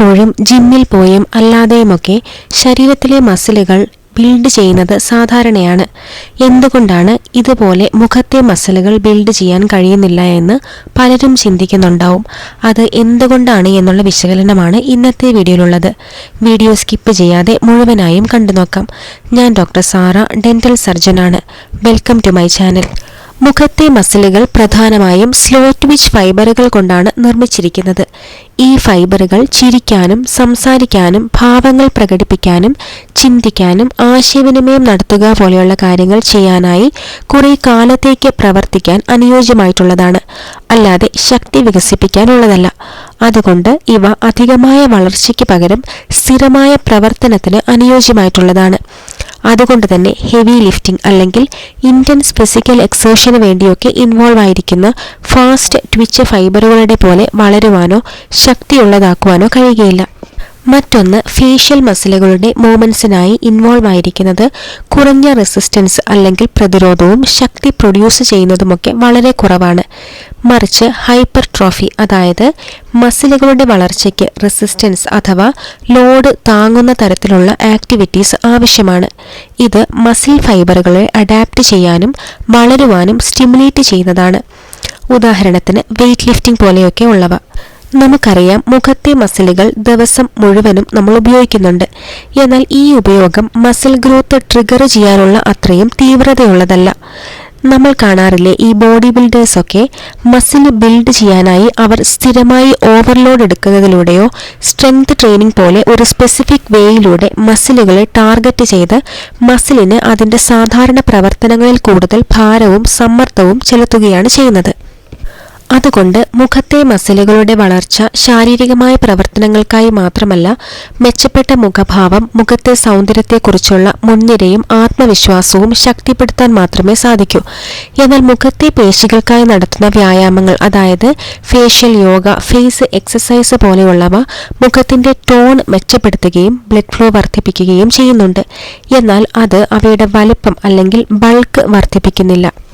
പലപ്പോഴും ജിമ്മിൽ പോയും അല്ലാതെയുമൊക്കെ ശരീരത്തിലെ മസിലുകൾ ബിൽഡ് ചെയ്യുന്നത് സാധാരണയാണ്. എന്തുകൊണ്ടാണ് ഇതുപോലെ മുഖത്തെ മസിലുകൾ ബിൽഡ് ചെയ്യാൻ കഴിയുന്നില്ല എന്ന് പലരും ചിന്തിക്കുന്നുണ്ടാവും. അത് എന്തുകൊണ്ടാണ് എന്നുള്ള വിശകലനമാണ് ഇന്നത്തെ വീഡിയോയിലുള്ളത്. വീഡിയോ സ്കിപ്പ് ചെയ്യാതെ മുഴുവനായും കണ്ടു നോക്കാം ഞാൻ ഡോക്ടർ സാറ ഡെന്റൽ സർജനാണ് വെൽക്കം ടു മൈ ചാനൽ മുഖത്തെ മസിലുകൾ പ്രധാനമായും സ്ലോറ്റ് വിച്ച് ഫൈബറുകൾ കൊണ്ടാണ് നിർമ്മിച്ചിരിക്കുന്നത്. ഈ ഫൈബറുകൾ ചിരിക്കാനും സംസാരിക്കാനും ഭാവങ്ങൾ പ്രകടിപ്പിക്കാനും ചിന്തിക്കാനും ആശയവിനിമയം നടത്തുക പോലെയുള്ള കാര്യങ്ങൾ ചെയ്യാനായി കുറേ കാലത്തേക്ക് പ്രവർത്തിക്കാൻ അനുയോജ്യമായിട്ടുള്ളതാണ്. അല്ലാതെ ശക്തി വികസിപ്പിക്കാനുള്ളതല്ല. അതുകൊണ്ട് ഇവ അധികമായ വളർച്ചയ്ക്ക് പകരം സ്ഥിരമായ പ്രവർത്തനത്തിന് അനുയോജ്യമായിട്ടുള്ളതാണ്. അതുകൊണ്ട് തന്നെ ഹെവി ലിഫ്റ്റിംഗ് അല്ലെങ്കിൽ ഇന്റൻസ് ഫിസിക്കൽ എക്സേഷന് വേണ്ടിയൊക്കെ ഇൻവോൾവ് ആയിരിക്കുന്ന ഫാസ്റ്റ് ട്വിച്ച് ഫൈബറുകളുടെ പോലെ വളരുവാനോ ശക്തിയുള്ളതാക്കുവാനോ കഴിയുകയില്ല. മറ്റൊന്ന് ഫേഷ്യൽ മസിലുകളുടെ മൂവ്മെൻസിനായി ഇൻവോൾവ് ആയിരിക്കുന്നത് കുറഞ്ഞ റെസിസ്റ്റൻസ് അല്ലെങ്കിൽ പ്രതിരോധവും ശക്തി പ്രൊഡ്യൂസ് ചെയ്യുന്നതുമൊക്കെ വളരെ കുറവാണ്. മറിച്ച് ഹൈപ്പർ ട്രോഫി അതായത് മസിലുകളുടെ വളർച്ചയ്ക്ക് റെസിസ്റ്റൻസ് അഥവാ ലോഡ് താങ്ങുന്ന തരത്തിലുള്ള ആക്ടിവിറ്റീസ് ആവശ്യമാണ്. ഇത് മസിൽ ഫൈബറുകളെ അഡാപ്റ്റ് ചെയ്യാനും വളരുവാനും സ്റ്റിമുലേറ്റ് ചെയ്യുന്നതാണ്. ഉദാഹരണത്തിന് വെയ്റ്റ് ലിഫ്റ്റിംഗ് പോലെയൊക്കെ ഉള്ളവ. നമുക്കറിയാം മുഖത്തെ മസിലുകൾ ദിവസം മുഴുവനും നമ്മൾ ഉപയോഗിക്കുന്നുണ്ട്. എന്നാൽ ഈ ഉപയോഗം മസിൽ ഗ്രോത്ത് ട്രിഗർ ചെയ്യാനുള്ള അത്രയും തീവ്രതയുള്ളതല്ല. നമ്മൾ കാണാറില്ലേ ഈ ബോഡി ബിൽഡേഴ്സൊക്കെ മസിൽ ബിൽഡ് ചെയ്യാനായി അവർ സ്ഥിരമായി ഓവർലോഡ് എടുക്കുന്നതിലൂടെയോ സ്ട്രെങ്ത് ട്രെയിനിങ് പോലെ ഒരു സ്പെസിഫിക് വേയിലൂടെ മസിലുകളെ ടാർഗറ്റ് ചെയ്ത് മസിലിന് അതിന്റെ സാധാരണ പ്രവർത്തനങ്ങളിൽ കൂടുതൽ ഭാരവും സമ്മർദ്ദവും ചെലുത്തുകയാണ് ചെയ്യുന്നത്. അതുകൊണ്ട് മുഖത്തെ മസിലുകളുടെ വളർച്ച ശാരീരികമായ പ്രവർത്തനങ്ങൾക്കായി മാത്രമല്ല മെച്ചപ്പെട്ട മുഖഭാവം മുഖത്തെ സൗന്ദര്യത്തെക്കുറിച്ചുള്ള മുൻനിരയും ആത്മവിശ്വാസവും ശക്തിപ്പെടുത്താൻ മാത്രമേ സാധിക്കൂ. എന്നാൽ മുഖത്തെ പേശികൾക്കായി നടത്തുന്ന വ്യായാമങ്ങൾ അതായത് ഫേഷ്യൽ യോഗ ഫേസ് എക്സസൈസ് പോലെയുള്ളവ മുഖത്തിന്റെ ടോൺ മെച്ചപ്പെടുത്തുകയും ബ്ലഡ് ഫ്ലോ വർദ്ധിപ്പിക്കുകയും ചെയ്യുന്നുണ്ട്. എന്നാൽ അത് അവയുടെ വലിപ്പം അല്ലെങ്കിൽ ബൾക്ക് വർദ്ധിപ്പിക്കുന്നില്ല.